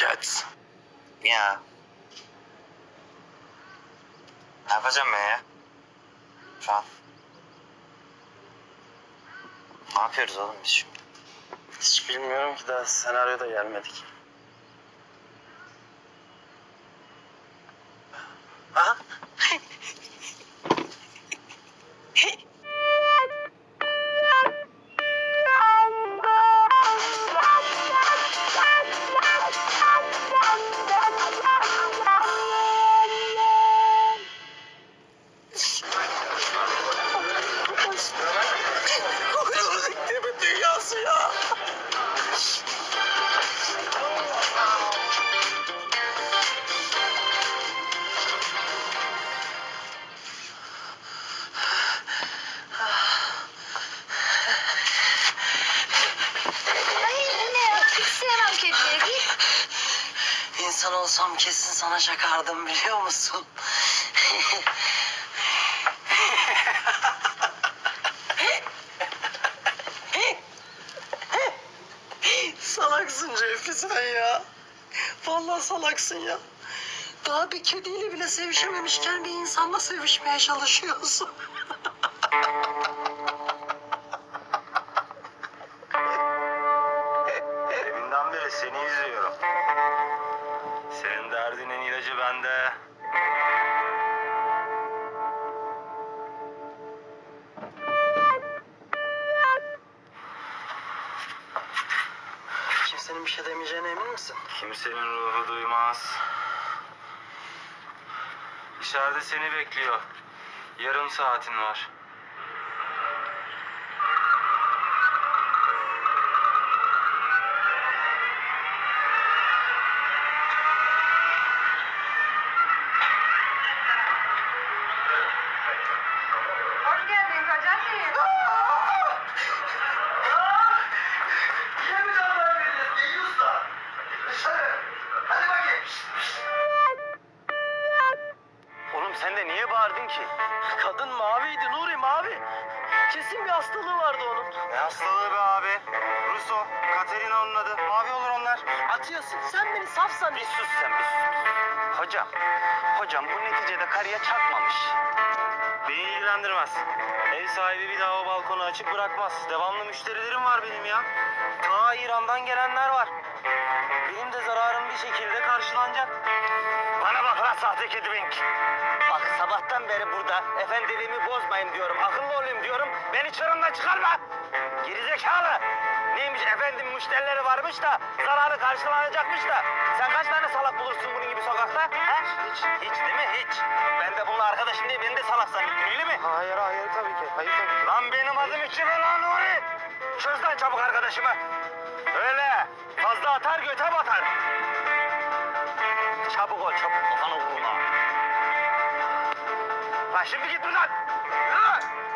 Cats. Ya. Ne yapacağım ben ya? Şu an. Ne yapıyoruz oğlum biz şimdi? Hiç bilmiyorum ki daha senaryoda gelmedik. İnsan olsam kesin sana çakardım biliyor musun? Salaksın Cevfi sen ya. Vallahi salaksın ya. Daha bir kediyle bile sevişememişken bir insanla sevişmeye çalışıyorsun. Kimsenin bir şey demeyeceğine emin misin? Kimsenin ruhu duymaz. İçeride seni bekliyor. Yarım saatin var. Niye bağırdın ki? Kadın maviydi Nuri mavi. Kesin bir hastalığı vardı onun. Ne hastalığı be abi? Russo, Katerina onun adı. Mavi olur onlar. Atıyorsun. Sen beni saf san. Bir sus sen bir sus. Hocam, hocam bu neticede karıya çarpmamış. Beni ilgilendirmez. Ev sahibi bir daha o balkonu açık bırakmaz. Devamlı müşterilerim var benim ya. Ta İran'dan gelenler var. Benim de zararım bir şekilde karşılanacak. Bana bak lan sahte kedi bink. Bak sabahtan beri burada efendiliğimi bozmayın diyorum. Akıllı olayım diyorum. Beni çorumdan çıkarma. Gerizekalı. Neymiş efendim müşterileri varmış da zararı karşılanacakmış da. Sen kaç tane salak bulursun bunun gibi sokakta? He? Hiç. Hiç değil mi? Hiç. Ben de bununla arkadaşım diye beni de salak zannettin öyle mi? Hayır hayır tabii ki. Hayır tabii ki. Lan benim adım içi lan Nuri. Çöz lan çabuk arkadaşımı. Öyle. Fazla atar göte batar. Çabuk ol çabuk kafana vurma. Lan şimdi git buradan.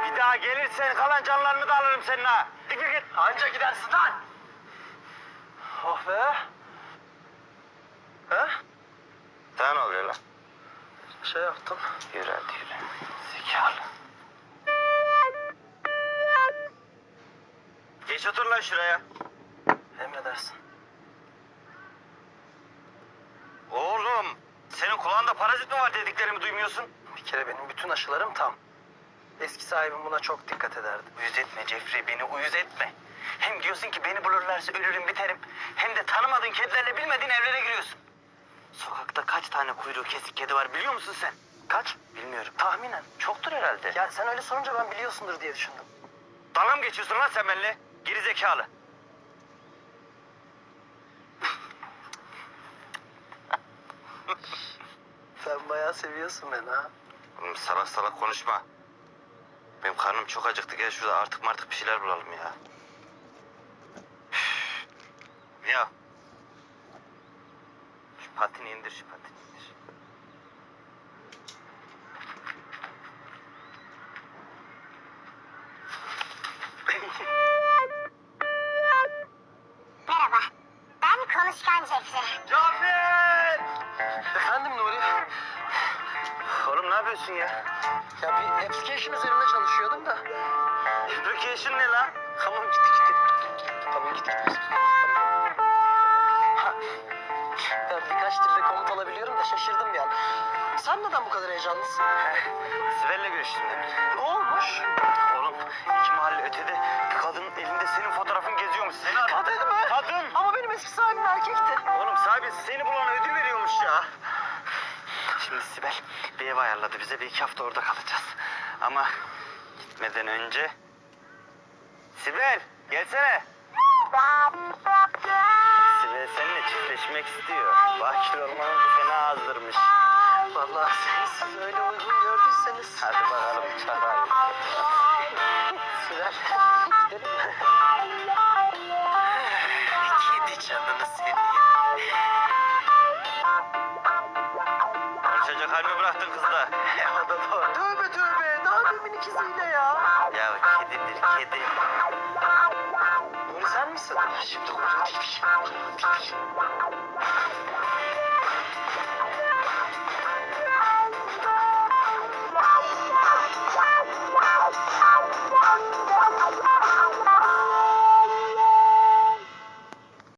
Bir daha gelirsen kalan canlarını da alırım senin ha. Dikkat git. Anca gidersin lan. Oh be. He? Ne oluyor lan? Şey yaptım. Yürü hadi yürü. Zekalı. Geç otur lan şuraya. Emredersin. Oğlum senin kulağında parazit mi var dediklerimi duymuyorsun? Bir kere benim bütün aşılarım tam. Eski sahibim buna çok dikkat ederdi. Uyuz etme Cefri beni uyuz etme. Hem diyorsun ki beni bulurlarsa ölürüm biterim. Hem de tanımadığın kedilerle bilmediğin evlere giriyorsun. Sokakta kaç tane kuyruğu kesik kedi var biliyor musun sen? Kaç? Bilmiyorum. Tahminen. Çoktur herhalde. Ya sen öyle sorunca ben biliyorsundur diye düşündüm. Dalga mı geçiyorsun lan sen benimle? Geri zekalı. Sen bayağı seviyorsun beni ha. Oğlum salak salak konuşma. Benim karnım çok acıktı. Gel şurada artık martık bir şeyler bulalım ya. Ya. Şu patini indir şu patini indir. Yapıyorsun ya? Ya bir application üzerinde çalışıyordum da. Application ne lan? Tamam gitti gitti. Tamam gitti gitti. Tamam. Ha, birkaç dilde komut alabiliyorum da şaşırdım yani. Sen neden bu kadar heyecanlısın? Sibel'le görüştüm demin. Ne olmuş? Oğlum iki mahalle ötede bir kadının elinde senin fotoğrafın geziyormuş. Seni. Kadın mı? Kadın. Ama benim eski sahibim erkekti. Oğlum sahibi seni ya. Şimdi Sibel bir ev ayarladı bize bir iki hafta orada kalacağız. Ama gitmeden önce... Sibel gelsene. Sibel seninle çiftleşmek istiyor. Bakir olmanın fena azdırmış. Vallahi siz, öyle uygun gördüyseniz. Hadi bakalım çakal. Halimi bıraktın kızla. o da doğru. Tövbe tövbe. Daha demin ikisiyle ya. Ya kedidir kedi. Nuri sen misin? Şimdi kurtulduk.